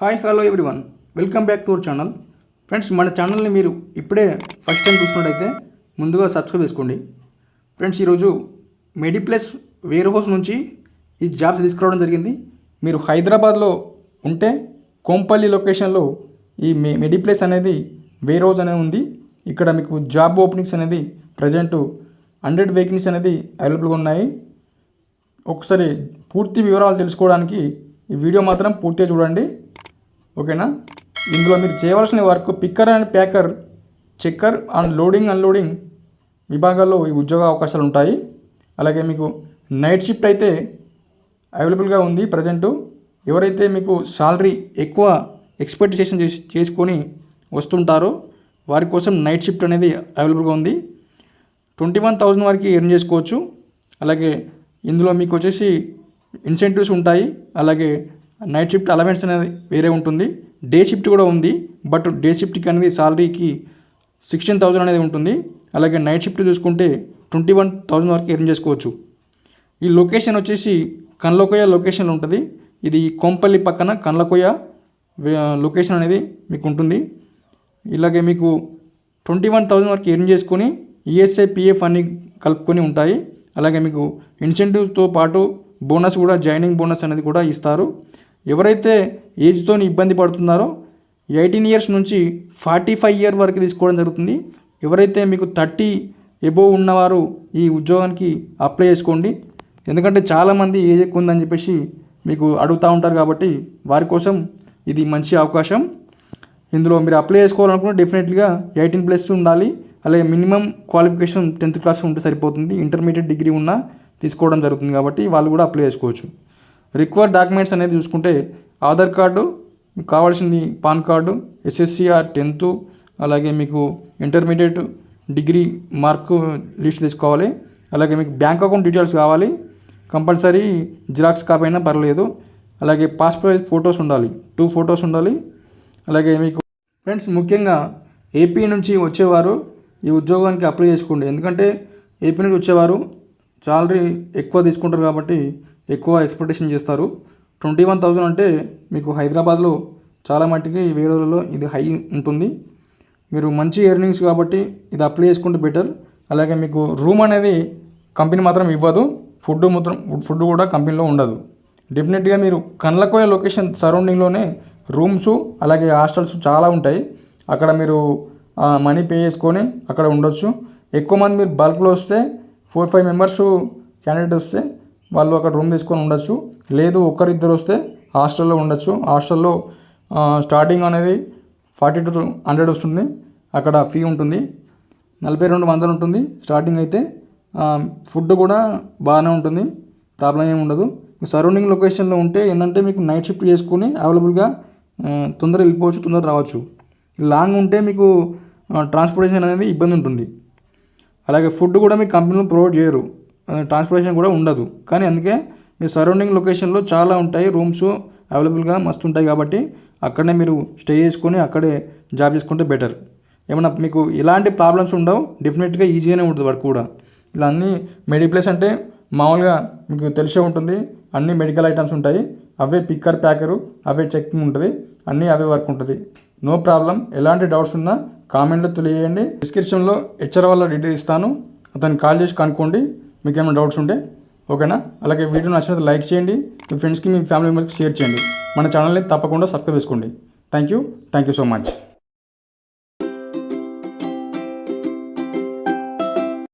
Hi hello everyone welcome back to our channel friends మన ఛానల్ని మీరు ఇప్పుడే ఫస్ట్ టైం చూసినట్టయితే ముందుగా సబ్స్క్రైబ్ చేసుకోండి. ఫ్రెండ్స్ ఈరోజు మెడిప్లస్ వేర్ హౌస్ నుంచి ఈ జాబ్స్ తీసుకురావడం జరిగింది. మీరు హైదరాబాద్లో ఉంటే కోంపల్లి లొకేషన్లో ఈ మె మెడిప్లస్ అనేది వేర్ హౌస్ అనేది ఉంది. ఇక్కడ మీకు జాబ్ ఓపెనింగ్స్ అనేది ప్రజెంట్ హండ్రెడ్ వేకెన్సీ అనేది అవైలబుల్గా ఉన్నాయి. ఒకసారి పూర్తి వివరాలు తెలుసుకోవడానికి ఈ వీడియో మాత్రం పూర్తిగా చూడండి. ఓకేనా? ఇందులో మీరు చేయవలసిన work picker and packer checker and loading unloading విభాగాల్లో ఈ ఉద్యోగ అవకాశాలు ఉంటాయి. అలాగే మీకు నైట్ షిఫ్ట్ అయితే అవైలబుల్గా ఉంది ప్రజెంటు. ఎవరైతే మీకు సాలరీ ఎక్కువ ఎక్స్పెక్టేషన్ చేసి చేసుకొని వస్తుంటారో వారి కోసం నైట్ షిఫ్ట్ అనేది అవైలబుల్గా ఉంది. ట్వంటీ వన్ థౌజండ్ వరకు ఎర్న్ చేసుకోవచ్చు. అలాగే ఇందులో మీకు వచ్చేసి ఇన్సెంటివ్స్ ఉంటాయి. అలాగే నైట్ షిఫ్ట్ అలవెన్స్ అనేది వేరే ఉంటుంది. డే షిఫ్ట్ కూడా ఉంది బట్ డే షిఫ్ట్కి అనేది సాలరీకి సిక్స్టీన్ థౌజండ్ అనేది ఉంటుంది. అలాగే నైట్ షిఫ్ట్ చూసుకుంటే ట్వంటీ వన్ థౌజండ్ వరకు ఎర్న్ చేసుకోవచ్చు. ఈ లొకేషన్ వచ్చేసి కన్లకోయ లొకేషన్ ఉంటుంది. ఇది కొంపల్లి పక్కన కన్లకోయ లొకేషన్ అనేది మీకు ఉంటుంది. ఇలాగే మీకు ట్వంటీ వన్ థౌజండ్ వరకు ఎర్న్ చేసుకొని ఈఎస్ఐ పిఎఫ్ అన్ని కలుపుకొని ఉంటాయి. అలాగే మీకు ఇన్సెంటివ్స్తో పాటు బోనస్ కూడా జాయినింగ్ బోనస్ అనేది కూడా ఇస్తారు. ఎవరైతే ఏజ్తో ఇబ్బంది పడుతున్నారో ఎయిటీన్ ఇయర్స్ నుంచి ఫార్టీ ఫైవ్ ఇయర్ వరకు తీసుకోవడం జరుగుతుంది. ఎవరైతే మీకు థర్టీ ఎబోవ్ ఉన్నవారు ఈ ఉద్యోగానికి అప్లై చేసుకోండి. ఎందుకంటే చాలామంది ఏజ్ ఎక్కువ ఉందని చెప్పేసి మీకు అడుగుతూ ఉంటారు కాబట్టి వారి కోసం ఇది మంచి అవకాశం. ఇందులో మీరు అప్లై చేసుకోవాలనుకుంటే డెఫినెట్గా ఎయిటీన్ ప్లస్ ఉండాలి. అలాగే మినిమం క్వాలిఫికేషన్ టెన్త్ క్లాస్ ఉంటే సరిపోతుంది. ఇంటర్మీడియట్ డిగ్రీ ఉన్నా తీసుకోవడం జరుగుతుంది కాబట్టి వాళ్ళు కూడా అప్లై చేసుకోవచ్చు. రిక్వైర్డ్ డాక్యుమెంట్స్ అనేది చూసుకుంటే ఆధార్ కార్డు మీకు కావాల్సింది పాన్ కార్డు ఎస్ఎస్సిఆర్ టెన్త్ అలాగే మీకు ఇంటర్మీడియట్ డిగ్రీ మార్కు లిస్ట్ తీసుకోవాలి. అలాగే మీకు బ్యాంక్ అకౌంట్ డీటెయిల్స్ కావాలి. కంపల్సరీ జిరాక్స్ కాపీ అయినా పర్లేదు అలాగే పాస్పోర్ట్ ఫొటోస్ ఉండాలి. టూ ఫొటోస్ ఉండాలి. అలాగే మీకు ఫ్రెండ్స్ ముఖ్యంగా ఏపీ నుంచి వచ్చేవారు ఈ ఉద్యోగానికి అప్లై చేసుకోండి. ఎందుకంటే ఏపీ నుంచి వచ్చేవారు సాలరీ ఎక్కువ తీసుకుంటారు కాబట్టి ఎక్కువ ఎక్స్పెక్టేషన్ చేస్తారు. ట్వంటీ వన్ థౌజండ్ అంటే మీకు హైదరాబాద్లో చాలా మట్టికి ఈ వేరే రోజుల్లో ఇది హై ఉంటుంది. మీరు మంచి ఎర్నింగ్స్ కాబట్టి ఇది అప్లై చేసుకుంటే బెటర్. అలాగే మీకు రూమ్ అనేది కంపెనీ మాత్రం ఇవ్వదు. ఫుడ్ మాత్రం ఫుడ్ కూడా కంపెనీలో ఉండదు. డెఫినెట్గా మీరు కండ్లకోయ లొకేషన్ సరౌండింగ్లోనే రూమ్స్ అలాగే హాస్టల్స్ చాలా ఉంటాయి. అక్కడ మీరు మనీ పే చేసుకొని అక్కడ ఉండొచ్చు. ఎక్కువ మంది మీరు బల్క్లో వస్తే ఫోర్ ఫైవ్ మెంబర్స్ క్యాండిడేట్ వస్తే వాళ్ళు అక్కడ రూమ్ తీసుకొని ఉండొచ్చు. లేదు ఒక్కరిద్దరు వస్తే హాస్టల్లో ఉండొచ్చు. హాస్టల్లో స్టార్టింగ్ అనేది ఫార్టీ టు హండ్రెడ్ వస్తుంది. అక్కడ ఫీ ఉంటుంది. నలభై రెండు వందలు ఉంటుంది. స్టార్టింగ్ అయితే ఫుడ్ కూడా బాగానే ఉంటుంది. ప్రాబ్లం ఏమి ఉండదు. సరౌండింగ్ లొకేషన్లో ఉంటే ఏంటంటే మీకు నైట్ షిఫ్ట్ చేసుకుని అవైలబుల్గా తొందరగా వెళ్ళిపోవచ్చు తొందరగా రావచ్చు. లాంగ్ ఉంటే మీకు ట్రాన్స్పోర్టేషన్ అనేది ఇబ్బంది ఉంటుంది. అలాగే ఫుడ్ కూడా మీకు కంపెనీలో ప్రొవైడ్ చేయరు. ట్రాన్స్పోర్టేషన్ కూడా ఉండదు. కానీ అందుకే మీ సరౌండింగ్ లొకేషన్లో చాలా ఉంటాయి. రూమ్స్ అవైలబుల్గా మస్తు ఉంటాయి కాబట్టి అక్కడనే మీరు స్టే చేసుకొని అక్కడే జాబ్ చేసుకుంటే బెటర్ ఏమన్నా మీకు ఇలాంటి ప్రాబ్లమ్స్ ఉండవు. డెఫినెట్గా ఈజీగానే ఉంటుంది వర్క్ కూడా. ఇలా అన్నీ మెడిప్లేస్ అంటే మామూలుగా మీకు తెలిసే ఉంటుంది. అన్ని మెడికల్ ఐటమ్స్ ఉంటాయి. అవే పిక్కర్ ప్యాకరు అవే చెక్కింగ్ ఉంటుంది. అన్నీ అవే వర్క్ ఉంటుంది. నో ప్రాబ్లం ఎలాంటి డౌట్స్ ఉన్నా కామెంట్లో తెలియజేయండి. డిస్క్రిప్షన్లో హెచ్ఆర్ వాళ్ళ డీటెయిల్ ఇస్తాను. అతను కాల్ చేసి కనుక్కోండి. మీకు ఏమైనా డౌట్స్ ఉంటే ఓకేనా? అలాగే వీడియో నచ్చినట్టు లైక్ చేయండి. మీ ఫ్రెండ్స్కి మీ ఫ్యామిలీ మెంబర్స్కి షేర్ చేయండి. మన ఛానల్ని తప్పకుండా సబ్స్క్రైబ్ చేసుకోండి. Thank you thank you so much.